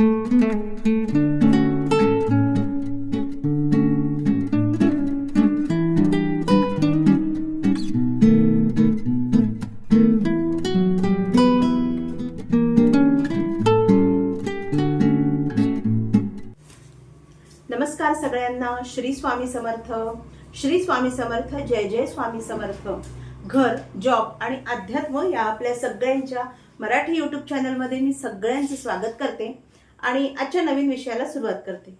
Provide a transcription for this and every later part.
नमस्कार सगळ्यांना. श्री स्वामी समर्थ. श्री स्वामी समर्थ जय जय स्वामी समर्थ. घर जॉब आणि अध्यात्म या आपल्या सगळ्यांच्या मराठी युट्यूब चॅनलमध्ये मी सगळ्यांचे स्वागत करते. आणि आजच्या नवीन विषयाला सुरुवात करते.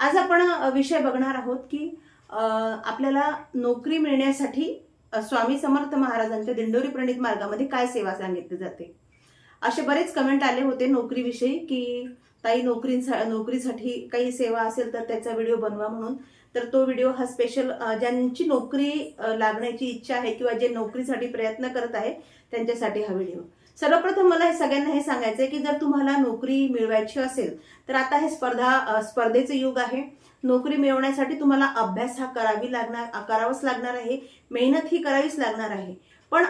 आज आपण विषय बघणार आहोत की आपल्याला नोकरी मिळण्यासाठी स्वामी समर्थ महाराजांच्या दिंडोरी प्रणित मार्गामध्ये काय सेवा सांगितली जाते? असे बरेच कमेंट आले होते नोकरीविषयी की ताई नोकरी नोकरीसाठी काही सेवा असेल तर त्याचा व्हिडिओ बनवा म्हणून. तर तो व्हिडिओ हा स्पेशल ज्यांची नोकरी लागण्याची इच्छा आहे किंवा जे नोकरीसाठी प्रयत्न करत आहे त्यांच्यासाठी हा व्हिडिओ. सर्वप्रथम मला हे सगळ्यांना हे सांगायचं आहे की जर तुम्हाला नोकरी मिळवायची असेल तर आता हे स्पर्धा स्पर्धेचं स्पर्धेचे युग आहे. नोकरी मिळवण्यासाठी तुम्हाला अभ्यास हा करावी लागणार करावाच लागणार आहे मेहनत ही करावीच लागणार आहे. पण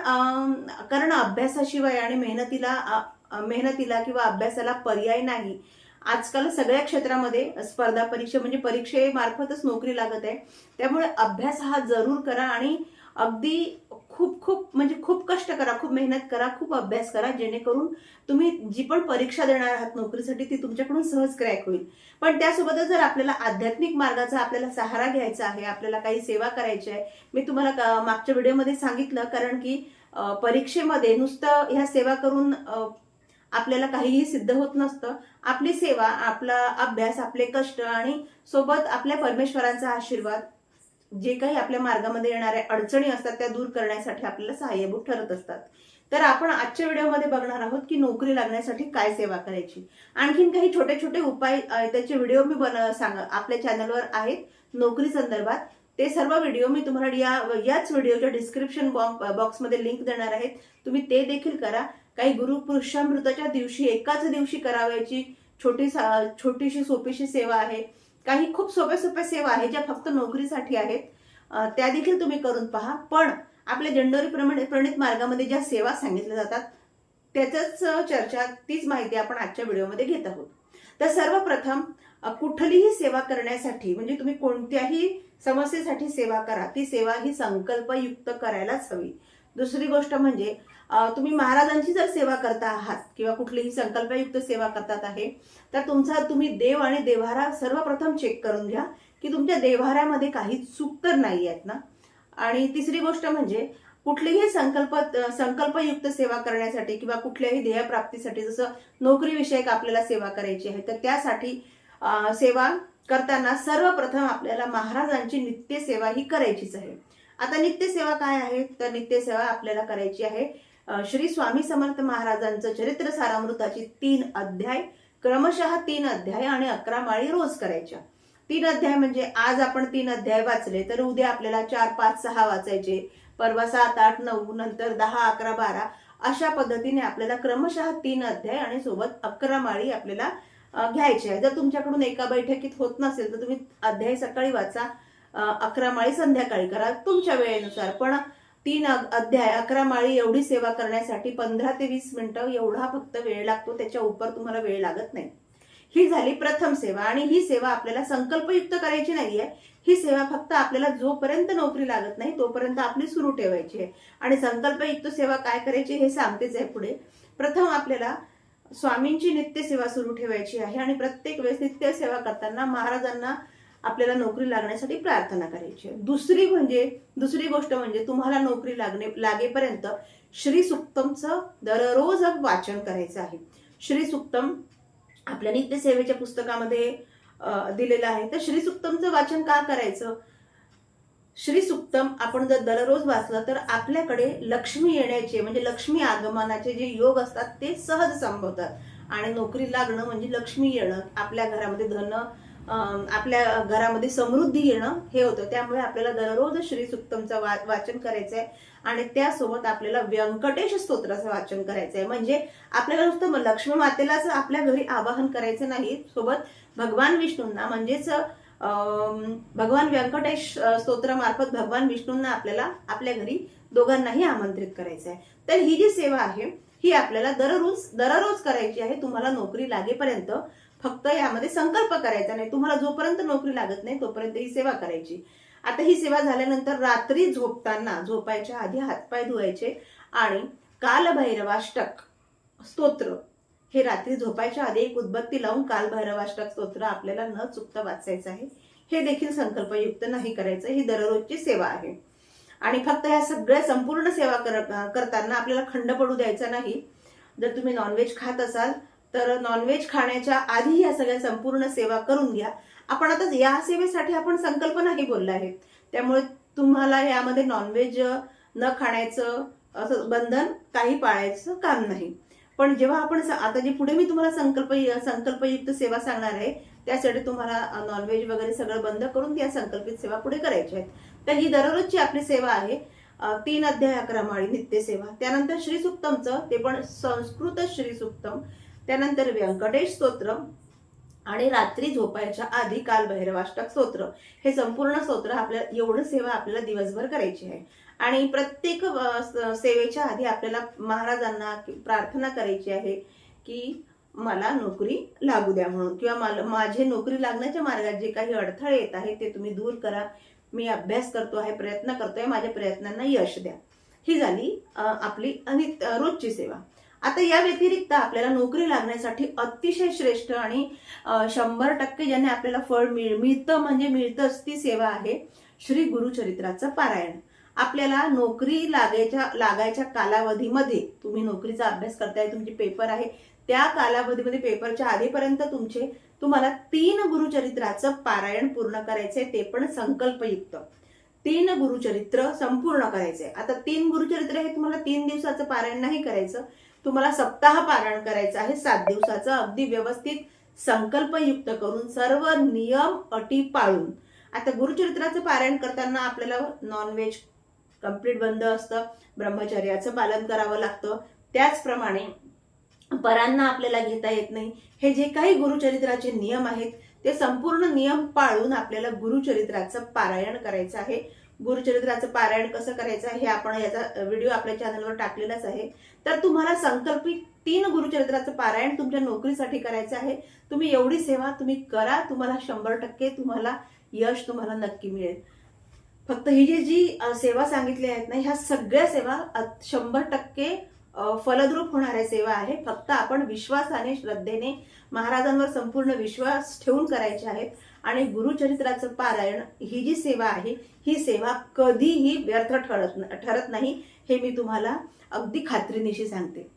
कारण अभ्यासाशिवाय आणि मेहनतीला मेहनतीला किंवा अभ्यासाला पर्याय नाही. आजकाल सगळ्या क्षेत्रामध्ये स्पर्धा परीक्षा म्हणजे परीक्षेमार्फतच नोकरी लागत आहे. त्यामुळे अभ्यास हा जरूर करा आणि अगदी खूप खूप म्हणजे खूप कष्ट करा खूप मेहनत करा खूप अभ्यास करा जेणेकरून तुम्ही जी पण परीक्षा देणार आहात नोकरीसाठी ती तुमच्याकडून सहज क्रॅक होईल. पण त्यासोबतच जर आपल्याला आध्यात्मिक मार्गाचा आपल्याला सहारा घ्यायचा आहे आपल्याला काही सेवा करायची आहे मी तुम्हाला मागच्या व्हिडिओमध्ये सांगितलं कारण की परीक्षेमध्ये नुसतं ह्या सेवा करून आपल्याला काहीही सिद्ध होत नसतं. आपली सेवा आपला अभ्यास आपले कष्ट आणि सोबत आपल्या परमेश्वरांचा आशीर्वाद जे काही आपल्या मार्गामध्ये येणाऱ्या अडचणी असतात त्या दूर करण्यासाठी आपल्याला सहाय्यभूत ठरत असतात. तर आपण आजच्या व्हिडिओमध्ये बघणार आहोत की नोकरी लागण्यासाठी काय सेवा करायची. आणखीन काही छोटे छोटे उपाय त्याचे व्हिडिओ मी बन सांग आपल्या चॅनलवर आहेत नोकरी संदर्भात. ते सर्व व्हिडिओ मी तुम्हाला या याच व्हिडिओच्या डिस्क्रिप्शन बॉक्समध्ये लिंक देणार आहेत. तुम्ही ते देखील करा. काही गुरुपुरुषामृताच्या दिवशी एकाच दिवशी करावयाची छोटी छोटीशी सोपीशी सेवा आहे. काही खूप सोप्या सोप्या सेवा आहेत ज्या फक्त नोकरीसाठी आहेत. त्या देखील तुम्ही करून पहा. पण आपल्या जंडोरी प्रमाणे प्रणित मार्गामध्ये ज्या सेवा सांगितल्या जातात त्याच्याच चर्चा तीच माहिती आपण आजच्या व्हिडिओमध्ये घेत आहोत. तर सर्वप्रथम कुठलीही सेवा करण्यासाठी म्हणजे तुम्ही कोणत्याही समस्येसाठी सेवा करा ती सेवा ही संकल्पयुक्त करायलाच हवी. दुसरी गोष्ट म्हणजे तुम्ही महाराजांची जर सेवा करता आहात किंवा कुठलीही संकल्पयुक्त सेवा करतात आहे तर तुमचा तुम्ही देव आणि देव्हारा सर्वप्रथम चेक करून घ्या की तुमच्या देव्हाऱ्यामध्ये काही चूक तर नाही आहेत ना? आणि तिसरी गोष्ट म्हणजे कुठलीही संकल्प संकल्पयुक्त सेवा करण्यासाठी किंवा कुठल्याही ध्येयप्राप्तीसाठी जसं नोकरीविषयक आपल्याला सेवा करायची आहे तर त्यासाठी सेवा करताना सर्वप्रथम आपल्याला महाराजांची नित्य सेवा ही करायचीच आहे. आता नित्यसेवा काय आहे? तर नित्यसेवा आपल्याला करायची आहे श्री स्वामी समर्थ महाराजांचं चरित्र सारामृताची तीन अध्याय क्रमशः तीन अध्याय आणि अकरा माळी रोज करायच्या. तीन अध्याय म्हणजे आज आपण तीन अध्याय वाचले तर उद्या आपल्याला चार पाच सहा वाचायचे परवा सात आठ नऊ नंतर दहा अकरा बारा अशा पद्धतीने आपल्याला क्रमशः तीन अध्याय आणि सोबत अकरा माळी आपल्याला घ्यायची आहे. जर तुमच्याकडून एका बैठकीत होत नसेल तर तुम्ही अध्याय सकाळी वाचा अकरा माळी संध्याकाळी करा तुमच्या वेळेनुसार. पण तीन अध्याय अकरा माळी एवढी सेवा करण्यासाठी पंधरा ते वीस मिनिटं एवढा फक्त वेळ लागतो त्याच्या उपर तुम्हाला वेळ लागत नाही. ही झाली प्रथम सेवा आणि ही सेवा आपल्याला संकल्पयुक्त करायची नाहीये. ही सेवा फक्त आपल्याला जोपर्यंत नोकरी लागत नाही तोपर्यंत आपली सुरू ठेवायची आहे. आणि संकल्पयुक्त सेवा काय करायची हे सांगतेच आहे पुढे. प्रथम आपल्याला स्वामींची नित्यसेवा सुरू ठेवायची आहे आणि प्रत्येक वेळेस नित्यसेवा करताना महाराजांना आपल्याला नोकरी लागण्यासाठी प्रार्थना करायची आहे. दुसरी म्हणजे दुसरी गोष्ट म्हणजे तुम्हाला नोकरी लागणे लागेपर्यंत श्री सुक्तमचं दररोज वाचन करायचं आहे. श्री सुक्तम आपल्या नित्यसेवेच्या पुस्तकामध्ये दिलेलं आहे. तर श्री सुक्तमचं वाचन का करायचं? श्री सुक्तम आपण जर दररोज वाचलं तर आपल्याकडे लक्ष्मी येण्याचे म्हणजे लक्ष्मी आगमनाचे जे योग असतात ते सहज संभवतात आणि नोकरी लागणं म्हणजे लक्ष्मी येणं आपल्या घरामध्ये धन आपल्या घरामध्ये समृद्धी येणं हे होतं. त्यामुळे आपल्याला दररोज श्री सुक्तमचं वा वाचन करायचं आहे आणि त्यासोबत आपल्याला व्यंकटेश स्तोत्राचं वाचन करायचं आहे म्हणजे आपल्याला फक्त लक्ष्मी मातेलाच आपल्या घरी आवाहन करायचं नाही. सोबत भगवान विष्णूंना म्हणजेच अं, भगवान व्यंकटेश स्तोत्रामार्फत भगवान विष्णूंना आपल्याला आपल्या घरी दोघांनाही आमंत्रित करायचं आहे तर ही जी सेवा आहे ही आपल्याला दररोज दररोज करायची आहे तुम्हाला नोकरी लागेपर्यंत फक्त यामध्ये संकल्प करायचा नाही. तुम्हाला जोपर्यंत नोकरी लागत नाही तोपर्यंत ही सेवा करायची. आता ही सेवा झाल्यानंतर रात्री झोपताना झोपायच्या आधी हातपाय धुवायचे आणि कालभैरवाष्टक स्तोत्र हे रात्री झोपायच्या आधी एक उदबत्ती लावून कालभैरवाष्टक स्तोत्र आपल्याला न चुकता वाचायचं आहे. हे देखील संकल्पयुक्त नाही करायचं. ही दररोजची सेवा आहे. आणि फक्त ह्या सगळ्या संपूर्ण सेवा कर करताना आपल्याला खंड पडू द्यायचा नाही. जर तुम्ही नॉनव्हेज खात असाल तर नॉनव्हेज खाण्याच्या आधी या सगळ्या संपूर्ण सेवा करून घ्या. आपण आता या सेवेसाठी आपण संकल्पनाही बोलला आहे. त्यामुळे तुम्हाला यामध्ये नॉनव्हेज न खाण्याचं असं बंधन काही पाळायचं काम नाही. पण जेव्हा आपण आता जे पुढे मी तुम्हाला संकल्प संकल्पयुक्त सेवा सांगणार आहे त्यासाठी तुम्हाला नॉनव्हेज वगैरे सगळं बंद करून या संकल्पित सेवा पुढे करायच्या आहेत. तर ही दररोजची आपली सेवा आहे. तीन अध्याय अकरा माळी नित्य सेवा. त्यानंतर श्री सुक्तमचं ते पण संस्कृत श्री सुक्तम त्यानंतर व्यंकटेश स्तोत्र आणि रात्री झोपायच्या आधी काल भैरवाष्टक स्तोत्र. हे संपूर्ण स्तोत्र आपल्या एवढं सेवा आपल्याला दिवसभर करायची आहे. आणि प्रत्येक सेवेच्या आधी आपल्याला महाराजांना प्रार्थना करायची आहे की मला नोकरी लागू द्या म्हणून. किंवा मला माझे नोकरी लागण्याच्या मार्गात जे काही अडथळे येत आहेत ते तुम्ही दूर करा. मी अभ्यास करतो आहे प्रयत्न करतोय माझ्या प्रयत्नांना यश द्या. ही झाली आपली आणि रोजची सेवा. आता या व्यतिरिक्त आपल्याला नोकरी लागण्यासाठी अतिशय श्रेष्ठ आणि शंभर टक्के ज्याने आपल्याला फळ मिळ मिळतं म्हणजे मिळतंच ती सेवा आहे श्री गुरुचरित्राचं पारायण. आपल्याला नोकरी लागायच्या लागायच्या कालावधीमध्ये तुम्ही नोकरीचा अभ्यास करताय तुमचे पेपर आहे त्या कालावधीमध्ये पेपरच्या आधीपर्यंत तुमचे तुम्हाला तीन गुरुचरित्राचं पारायण पूर्ण करायचंय ते पण संकल्पयुक्त. तीन गुरुचरित्र संपूर्ण करायचंय. आता तीन गुरुचरित्र हे तुम्हाला तीन दिवसाचं पारायण नाही करायचं तुम्हाला सप्ताह पारायण करायचं आहे सात दिवसाचं अगदी व्यवस्थित संकल्पयुक्त करून सर्व नियम अटी पाळून. आता गुरुचरित्राचं पारायण करताना आपल्याला नॉनव्हेज कंप्लीट बंद असतं ब्रह्मचर्याचं पालन करावं लागतं. त्याचप्रमाणे परांना आपल्याला घेता येत नाही. हे जे काही गुरुचरित्राचे नियम आहेत ते संपूर्ण नियम पाळून आपल्याला गुरुचरित्राचं पारायण करायचं आहे. गुरुचरित्राचं पारायण कसं करायचं आहे हे आपण याचा व्हिडिओ आपल्या चॅनलवर टाकलेलाच आहे. तर तुम्हाला संकल्पित तीन गुरुचरित्राचं पारायण तुमच्या नोकरीसाठी करायचं आहे. तुम्ही एवढी सेवा तुम्ही करा तुम्हाला शंभर टक्के तुम्हाला यश तुम्हाला नक्की मिळेल. फक्त ही जी जी सेवा सांगितल्या आहेत ना ह्या सगळ्या सेवा शंभर टक्के फलद्रूप होणाऱ्या सेवा आहे. फक्त आपण विश्वासाने श्रद्धेने महाराजांवर संपूर्ण विश्वास ठेवून करायचे आहेत. आणि गुरुचरित्राचं पारायण ही जी सेवा आहे ही सेवा कधीही व्यर्थ ठरत ठरत नाही हे मी तुम्हाला अगदी खात्रीनिशी सांगते.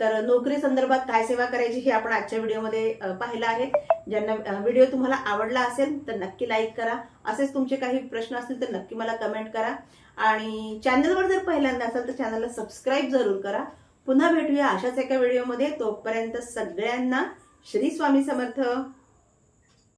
तर नोकरी संदर्भात काय सेवा करायची हे आपण आजच्या व्हिडिओमध्ये पाहिलं आहे. ज्यांना व्हिडिओ तुम्हाला आवडला असेल तर नक्की लाईक करा. असेच तुमचे काही प्रश्न असतील तर नक्की मला कमेंट करा. आणि चॅनलवर जर पहिल्यांदा असाल तर चॅनलला सबस्क्राईब जरूर करा. पुन्हा भेटूया अशाच एका व्हिडिओमध्ये तोपर्यंत सगळ्यांना श्री स्वामी समर्थ.